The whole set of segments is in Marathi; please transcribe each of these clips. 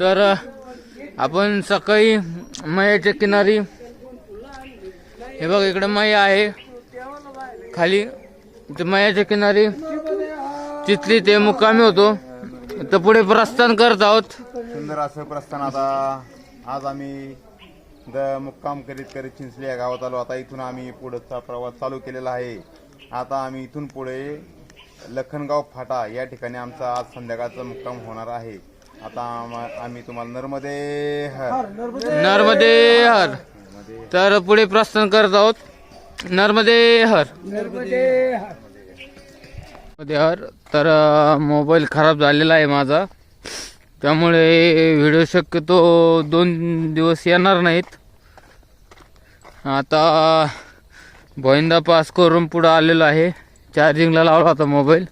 तर आपण सकाळी मयाच्या किनारी हे बघ इकडे मया आहे. खाली ते मयाच्या किनारी तिथली ते मुक्कामी होतो. तर पुढे प्रस्थान करत आहोत. सुंदर असं प्रस्थान आता आज आम्ही द मुक्काम करीत करीत चिंचली या गावात आलो. आता इथून आम्ही पुढचा प्रवास चालू केलेला आहे. आता आम्ही इथून पुढे लखनगाव फाटा या ठिकाणी आमचा आज संध्याकाळचा मुक्काम होणार आहे. आता आम- आम्ही तुम्हाला नर्मदे हर नर्मदे हर तर पुढे प्रस्थान करत आहोत. नर्मदे हर नर्मदे हर तर मोबाईल खराब झालेला आहे माझा. त्यामुळे व्हिडिओ शक्यतो दोन दिवस येणार नाहीत. आता भोईंदा पास करून पुढं आलेलो आहे. चार्जिंगला लावला होता मोबाईल.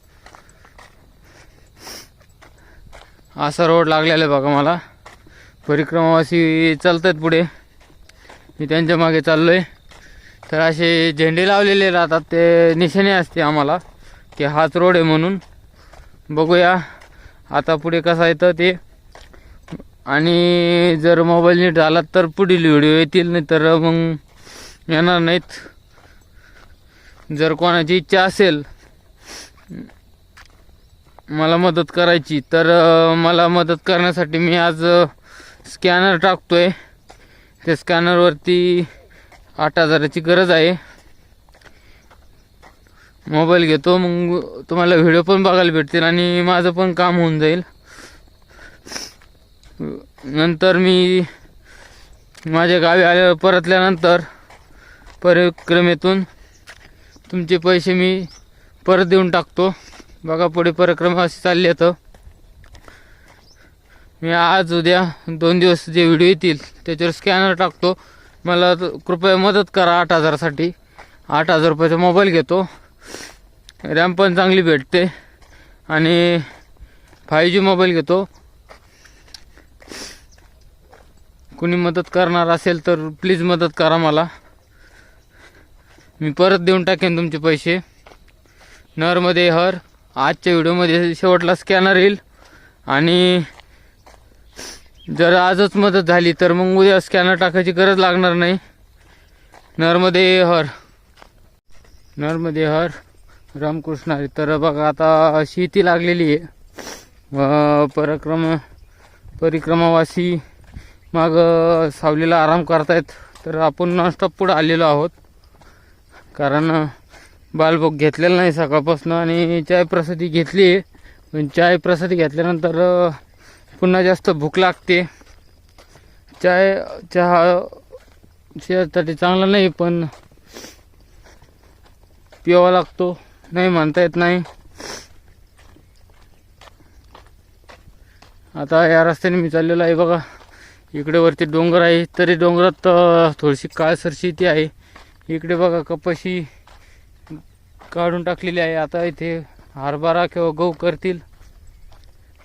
असा रोड लागलेला आहे बघा मला. परिक्रमावासी चालतात पुढे. मी त्यांच्या मागे चाललोय. तर असे झेंडे लावलेले राहतात ते निशाणे असते आम्हाला की हाच रोड आहे म्हणून. बघूया आता पुढे कसं येतं ते. आणि जर मोबाईल नीट झाला तर पुढील व्हिडिओ येतील नाही तर मग येणार नाहीत. जर कोणाची इच्छा असेल मला मदत करायची. तर मला मदत करण्यासाठी मी आज स्कॅनर टाकतोय. त्या स्कॅनरवरती आठ हजाराची गरज आहे. मोबाईल घेतो मग तुम्हाला व्हिडिओ पण बघायला भेटतील आणि माझं पण काम होऊन जाईल. नंतर मी माझ्या गावी आल्या परतल्यानंतर परिक्रमेतून तुमचे पैसे मी परत देऊन टाकतो. बघा पुढे परिक्रमा असे चालले तर मी आज उद्या दोन दिवस जे व्हिडिओ येतील त्याच्यावर स्कॅनर टाकतो. मला कृपया मदत करा आठ हजारासाठी. आठ हजार रुपयाचा मोबाईल घेतो. रॅम पण चांगली भेटते. आणि फाय जी मोबाईल घेतो. कुणी मदत करणार असेल तर प्लीज मदत करा मला. मी परत देऊन टाकेन तुमचे पैसे. नरमध्ये हर. आजच्या व्हिडिओमध्ये शेवटला स्कॅनर येईल. आणि जर आजच मदत झाली तर मग उद्या स्कॅनर टाकायची गरज लागणार नाही. नरमध्ये हर नरमध्ये हर रामकृष्ण हरी. तर बघा आता शेती लागलेली आहे. व परिक्रमावासी मग सावलीला आराम करतायत. तर आपण नॉनस्टॉप पुढं आलेलो आहोत. कारण बालभोग घेतलेला नाही सकाळपासून आणि चाय प्रसादी घेतली. आहे पण चाय प्रसादी घेतल्यानंतर पुन्हा जास्त भूक लागते. चाय चहा शरीरासाठी चांगला नाही पण पिवावा लागतो. नाही म्हणता येत नाही. आता या रस्त्याने मी चाललेलो आहे बघा. इकडे वरती डोंगर आहे. तरी डोंगरात थोडीशी काळसरशी ती आहे. इकडे बघा कपाशी. काढून टाकलेली आहे. आता इथे हरभरा किंवा गहू करतील.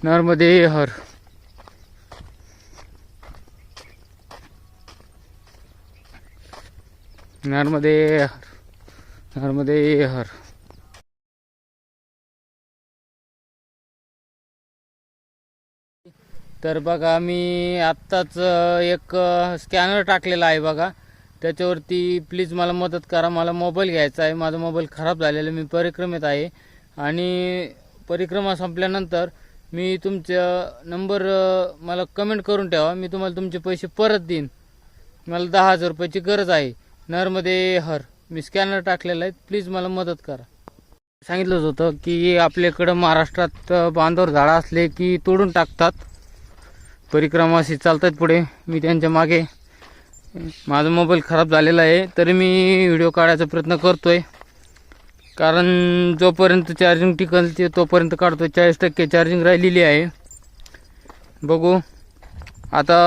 नरमध्ये हर. नरमध्ये हर. नरमध्ये हर. तर बघा मी आत्ताच एक स्कॅनर टाकलेला आहे बघा. त्याच्यावरती प्लीज मला मदत करा. मला मोबाईल घ्यायचा आहे. माझा मोबाईल खराब झालेला आहे. मी परिक्रमेत आहे. आणि परिक्रमा संपल्यानंतर मी तुमचा नंबर मला कमेंट करून ठेवा. मी तुम्हाला तुमचे पैसे परत देईन. मला दहा हजार रुपयाची गरज आहे. नरमध्ये हर. मी स्कॅनर टाकलेला आहे. प्लीज मला मदत करा. सांगितलंच होतं की आपल्याकडं महाराष्ट्रात बांधवर बांधावर झाडं असले की तोडून टाकतात. परिक्रमा अशी चालतात पुढे. मी त्यांच्या मागे माझा मोबाईल खराब झालेला आहे तरी मी व्हिडिओ काढायचा प्रयत्न करतोय. कारण जोपर्यंत चार्जिंग टिकल ते तोपर्यंत काढतो चाळीस टक्के चार्जिंग राहिलेली आहे. बघू. आता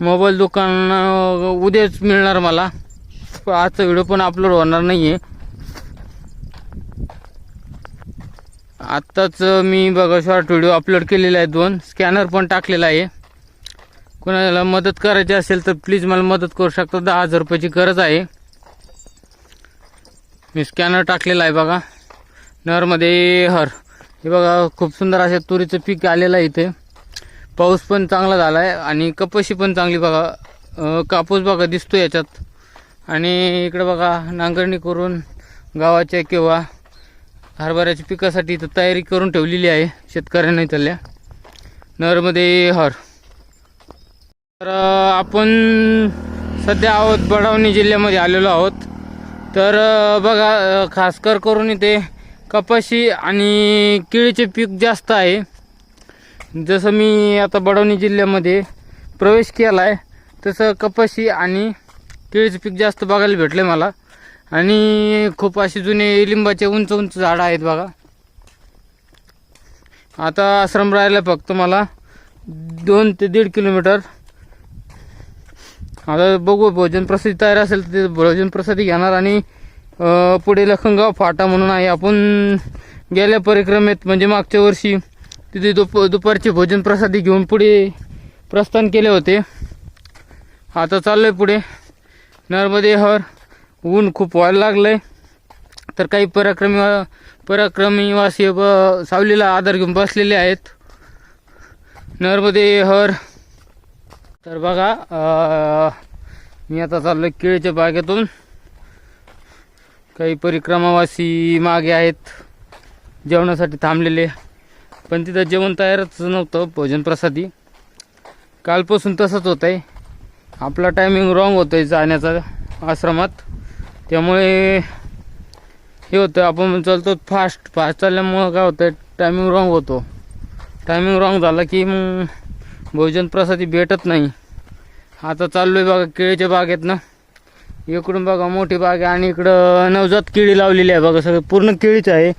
मोबाईल दुकान उद्याच मिळणार मला. आजचा व्हिडिओ पण अपलोड होणार नाही आहे आत्ताच मी बघा शॉर्ट व्हिडिओ अपलोड केलेले आहे दोन. स्कॅनर पण टाकलेला आहे. कोणाला मदत करायची असेल तर प्लीज मला मदत करू शकता. दहा हजार रुपयाची गरज आहे. मी स्कॅनर टाकलेला आहे बघा. नरमध्ये हर. हे बघा खूप सुंदर असे तुरीचं पीक आलेलं आहे इथे. पाऊस पण चांगला झाला आहे आणि कपाशी पण चांगली बघा. कापूस बघा दिसतो याच्यात. आणि इकडं बघा नांगरणी करून गावाच्या किंवा हरभऱ्याच्या पिकासाठी इथं तयारी करून ठेवलेली आहे शेतकऱ्यांना इथल्या. नरमध्ये हर. तर आपण सध्या आहोत बडवणी जिल्ह्यामध्ये आलेलो आहोत. तर बघा खासकर करून इथे कपाशी आणि केळीचे पीक जास्त आहे. जसं मी आता बडवणी जिल्ह्यामध्ये प्रवेश केला आहे तसं कपाशी आणि केळीचं पीक जास्त बघायला भेटले मला. आणि खूप असे जुने लिंबाचे उंच उंच झाडं आहेत बघा. आता आश्रम राहिला फक्त मला दोन ते दीड किलोमीटर आता बघू भोजन प्रसादी तयार असेल तर ते भोजन प्रसादी घेणार आणि पुढे लखनगाव फाटा म्हणून आहे. आपण गेल्या परिक्रमेत म्हणजे मागच्या वर्षी तिथे दुप दुपारचे भोजन प्रसादी घेऊन पुढे प्रस्थान केले होते. आता चाललो आहे पुढे. नर्मदे हर ऊन खूप व्हायला लागलं आहे तर काही पराक्रमी पराक्रमीवासी ब सावलीला आधार घेऊन बसलेले आहेत. नर्मदे हर तर बघा मी आता चाललो केळीच्या बागेतून. काही परिक्रमावासी मागे आहेत जेवणासाठी थांबलेले पण तिथं जेवण तयारच नव्हतं भोजन प्रसादी. कालपासून तसंच होत आहे आपला टायमिंग रॉंग होतं आहे जाण्याचा आश्रमात. त्यामुळे हे होतं आपण चालतो फास्ट फास्ट चालल्यामुळं काय होतं टायमिंग रॉंग होतो. टायमिंग रॉंग झाला की मग भोजन प्रसादी भेटत नाही. आता चाललो आहे बघा केळीच्या बागेत ना. इकडून बघा मोठी बाग आहे आणि इकडं नवजात केळी लावलेली आहे बघा सगळं. पूर्ण केळीच आहे.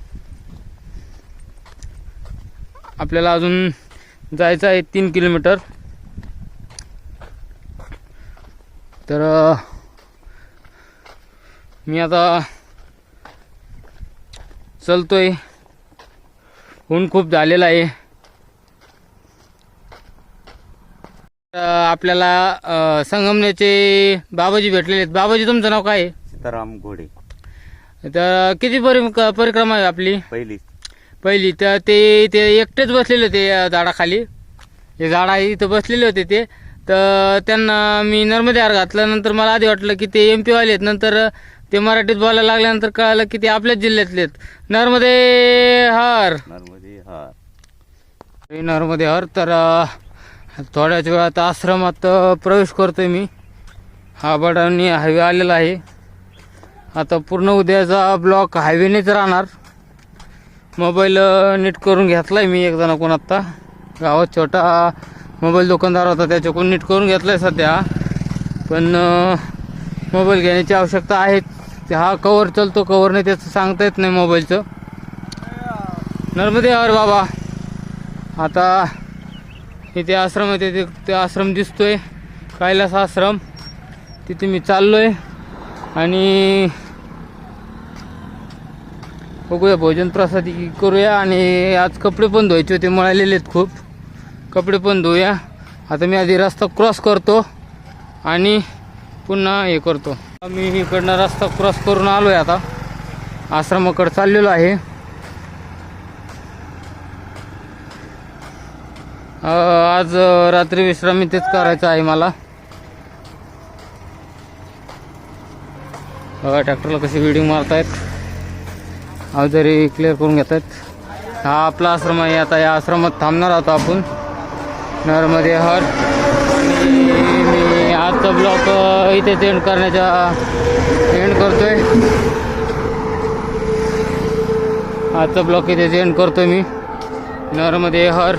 आपल्याला अजून जायचं आहे तीन किलोमीटर. तर मी आता चलतोय. ऊन खूप झालेलं आहे. आपल्याला अं, संगमनेरचे बाबाजी भेटलेले आहेत. बाबाजी तुमचं नाव काय आहे? सीताराम घोडे. तर किती परि परिक्रमा आहे आपली? पहिली. पहिली. तर ते ते एकटेच बसलेले होते या झाडाखाली. हे झाड आहे इथं बसलेले होते ते. तर त्यांना मी नर्मदे हार घातल्यानंतर मला आधी वाटलं की ते एम पीवाले आहेत. नंतर ते मराठीत बोलायला लागल्यानंतर कळालं की ते आपल्याच जिल्ह्यातले आहेत. नर्मदे हार. नर्मदे हार. हे नर्मदे हर. तर अ, थोड्याच वेळात आश्रमात प्रवेश प्रवेश करतोय मी. हा बडावणी हायवे आलेला आहे. आता पूर्ण उद्याचा ब्लॉक हायवेनेच राहणार. मोबाईल नीट करून घेतला आहे मी एक जणाकडून आत्ता. गावात छोटा मोबाईल दुकानदार होता त्याच्याकडून नीट करून घेतलाय सध्या. पण मोबाईल घेण्याची आवश्यकता आहे. हा कवर चलतो कवर नाही त्याचं सांगता येत नाही मोबाईलचं. नर्मदे हर बाबा. आता इथे आश्रम आहे तिथे ते आश्रम दिसतोय. कैलास आश्रम. तिथे मी चाललोय. आणि बघूया भोजन प्रसाद करूया. आणि आज कपडे पण धुवायचे होते मळालेले आहेत खूप. कपडे पण धुवूया. आता मी आधी रस्ता क्रॉस करतो आणि पुन्हा हे करतो. मी इकडनं रस्ता क्रॉस करून आलो आहे आता. आश्रमाकडे चाललेलो आहे. आज रात्री विश्राम इथेच करायचा आहे मला. बघा ट्रॅक्टरला कशी बिल्डिंग मारतायत. अवजारी क्लिअर करून घेत आहेत हा आपला आश्रम आहे. आता या आश्रमात थांबणार आहोत आपण. नरमध्ये हर मी आजचा ब्लॉक इथेच एंड करण्याचा एंड करतोय. आजचा ब्लॉक इथेच एंड करतोय मी. नरमध्ये हर